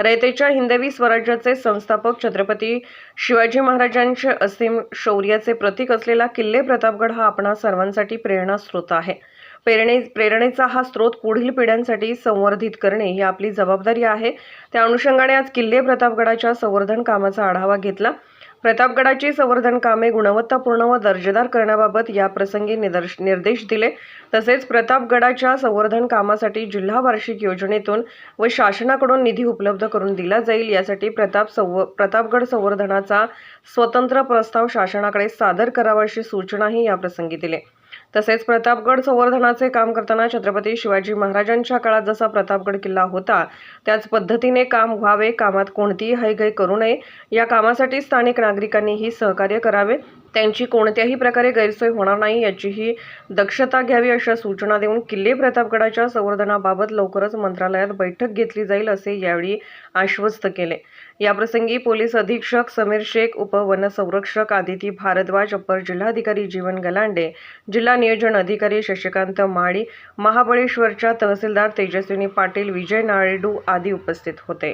रयतेच्या हिंदवी स्वराज्याचे संस्थापक छत्रपती शिवाजी महाराजांचे असीम शौर्याचे प्रतीक असलेला किल्ले प्रतापगड हा आपणा सर्वांसाठी प्रेरणा स्रोत आहे. प्रेरणे प्रेरणेचा हा स्रोत पुढील पिढ्यांसाठी संवर्धित करणे ही आपली जबाबदारी आहे. त्या अनुषंगाने आज किल्ले प्रतापगडाच्या संवर्धन कामाचा आढावा घेतला. प्रतापगडाची संवर्धन कामे गुणवत्तापूर्ण व दर्जेदार करण्याबाबत या प्रसंगी निदर्श निर्देश दिले. तसेच प्रतापगडाच्या संवर्धन कामासाठी जिल्हा वार्षिक योजनेतून व शासनाकडून निधी उपलब्ध करून दिला जाईल यासाठी प्रताप संव प्रतापगड संवर्धनाचा स्वतंत्र प्रस्ताव शासनाकडे सादर करावा अशी सूचनाही या प्रसंगी दिले. तसेच प्रतापगड संवर्धनाचे काम करताना छत्रपती शिवाजी महाराजांच्या काळात जसा प्रतापगड किल्ला होता त्याच पद्धतीने काम व्हावे कामात कोणतीही हैगय करू नये. या कामासाठी स्थानिक नागरिकांनीही सहकार्य करावे. त्यांची कोणत्याही प्रकारे गैरसोय होणार नाही याचीही दक्षता घ्यावी अशा सूचना देऊन किल्ले प्रतापगडाच्या संवर्धनाबाबत लवकरच मंत्रालयात बैठक घेतली जाईल असे यावेळी आश्वस्त केले. याप्रसंगी पोलीस अधीक्षक समीर शेख उपवनसंरक्षक आदिती भारद्वाज अप्पर जिल्हाधिकारी जीवन गलांडे जिल्हा नियोजन अधिकारी शशिकांत माळी महाबळेश्वरच्या तहसीलदार तेजस्विनी पाटील विजय नायडू आदी उपस्थित होते.